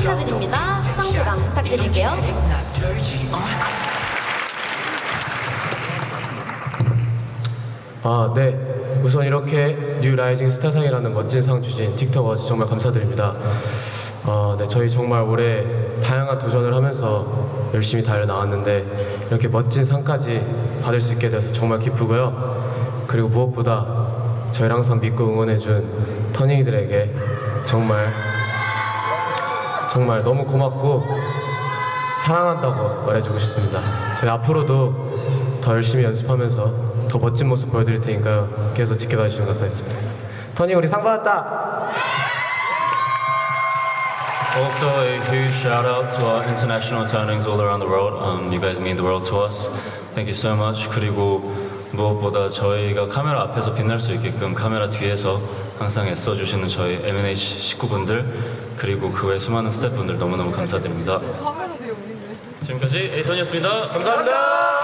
축하드립니다. 수상 소감 부탁드릴게요. 아, 네. 우선 이렇게 뉴 라이징 스타상이라는 멋진 상 주신 틱톡어즈 정말 감사드립니다. 어, 네, 저희 정말 올해 다양한 도전을 하면서 열심히 달려 나왔는데 이렇게 멋진 상까지 받을 수 있게 돼서 정말 기쁘고요. 그리고 무엇보다 저희를 항상 믿고 응원해준 터닝이들에게 정말 정말 너무 고맙고 사랑한다고 말해주고 싶습니다. 저희 앞으로도 더 열심히 연습하면서 더 멋진 모습 보여드릴 테니까요. 계속 지켜봐 주시면 감사하겠습니다. 터닝 우리 상 받았다! Also, a huge shout out to our international turnings all around the world. Um, you guys mean the world to us. Thank you so much. 그리고 무엇보다 저희가 카메라 앞에서 빛날 수 있게끔 카메라 뒤에서 항상 애써주시는 저희 M&H 식구분들 그리고 그 외 수많은 스태프분들 너무너무 감사드립니다. 지금까지 에이턴이었습니다. 감사합니다.